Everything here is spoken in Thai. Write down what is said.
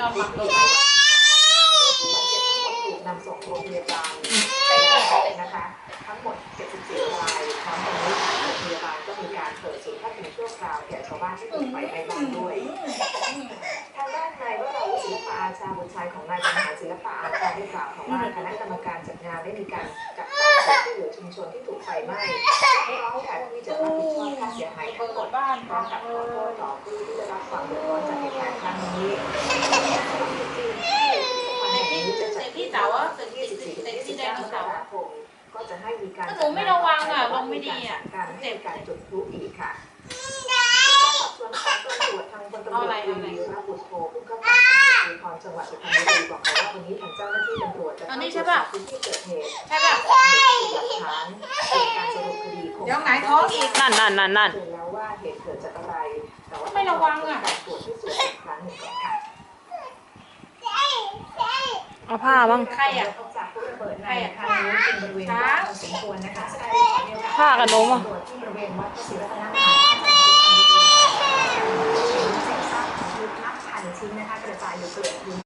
นอนหลับเลยผู้บาดเจ็บทั้งหมดถูกนำส่งโรงพยาบาลไปแล้วนะคะ ทั้งหมด 74รายพร้อมกันนี้ทางโรงพยาบาลก็มีการเปิดศูนย์พักพิงชั่วคราวแก่ชาวบ้านที่ถูกไฟไหม้บ้านด้วย ทางด้านนายวราวุฒิศิลปะอาชาบุตรชายของนายบรรหารศิลปะอาชาได้กล่าวค่ะว่าคณะกรรมการจัดงานได้มีการจัดตั้งศูนย์ช่วยเหลือชุมชนที่ถูกไฟไหม้พร้อมกันที่จะรับผิดชอบค่าเสียหายทั้งหมดพร้อมกับขอโทษต่อผู้ที่ได้รับความเดือดร้อนจากเหตุการณ์ครั้งนี้ที่จะจัดที่เสาร์ที่24ถึง29มกราคมก็ จะให้มีการการให้การจุดพลุอีกค่ะส่วนของตำรวจทางบนตำรวจตรีระบุโทผู้กำกับการตำรวจภูธรจังหวัดสุพรรณบุรีบอกว่าวันนี้ทางเจ้าหน้าที่ตำรวจจะเข้าตรวจสอบพื้นที่เกิดเหตุใช่ป่ะหลักฐานในการสรุปคดีคงเดี๋ยวหงายท้องอีกนั่นนั่นนั่นนั่นเจอแล้วว่าเหตุเกิดจากอะไรแต่ว่าไม่ระวังอะการตรวจพิสูจน์อีกครั้งหนึ่งก่อนค่ะเอาผ้าบ้างใครอะ ให้อาคารรู้เป็บริเวณว้าสมควรนะคะสถานที่เด์ข้ากันล้มอะที่บริเวณวัดพระศรีรัตนมาธาตุเศษซากขอชุดนับพันชิ้นนะคะกระจายอยู่เกลื่อน